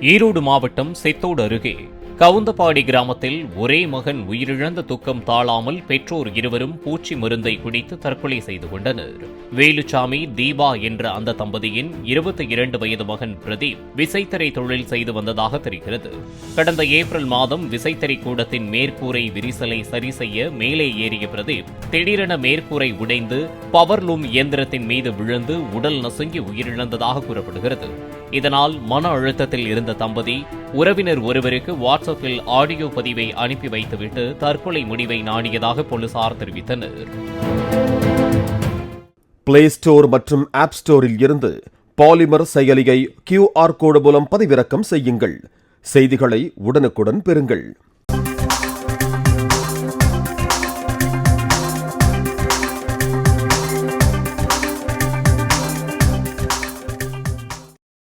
ஈரோடு மாவட்டம் செத்தோடு அருகே. கவுந்தபாடி கிராமத்தில் ஒரே மகன் உயிரிழந்த துக்கம் தாழாமல் பெற்றோர் இருவரும் பூச்சி மருந்தை குடித்து தற்கொலை செய்து கொண்டனர். வேலுச்சாமி தீபா என்ற அந்த தம்பதியின் இருபத்தி இரண்டு வயது மகன் பிரதீப் விசைத்தறி தொழில் செய்து வந்ததாக தெரிகிறது. கடந்த ஏப்ரல் மாதம் விசைத்தறி கூடத்தின் மேற்கூரை விரிசலை சரி செய்ய மேலே ஏறிய பிரதீப் திடீரென மேற்கூரை உடைந்து பவர்லூம் இயந்திரத்தின் மீது விழுந்து உடல் நசுங்கி உயிரிழந்ததாக கூறப்படுகிறது. இதனால் மன அழுத்தத்தில் இருந்த தம்பதி உறவினர் ஒருவருக்கு வாட்ஸ்அப்பில் ஆடியோ பதிவை அனுப்பி வைத்துவிட்டு தற்கொலை முடிவை நாடியதாக போலீசார் தெரிவித்தனர். பிளே ஸ்டோர் மற்றும் ஆப் ஸ்டோரில் இருந்து பாலிமர் செயலியை கியூஆர் கோடு மூலம் பதிவிறக்கம் செய்யுங்கள். செய்திகளை உடனுக்குடன் பெறுங்கள்.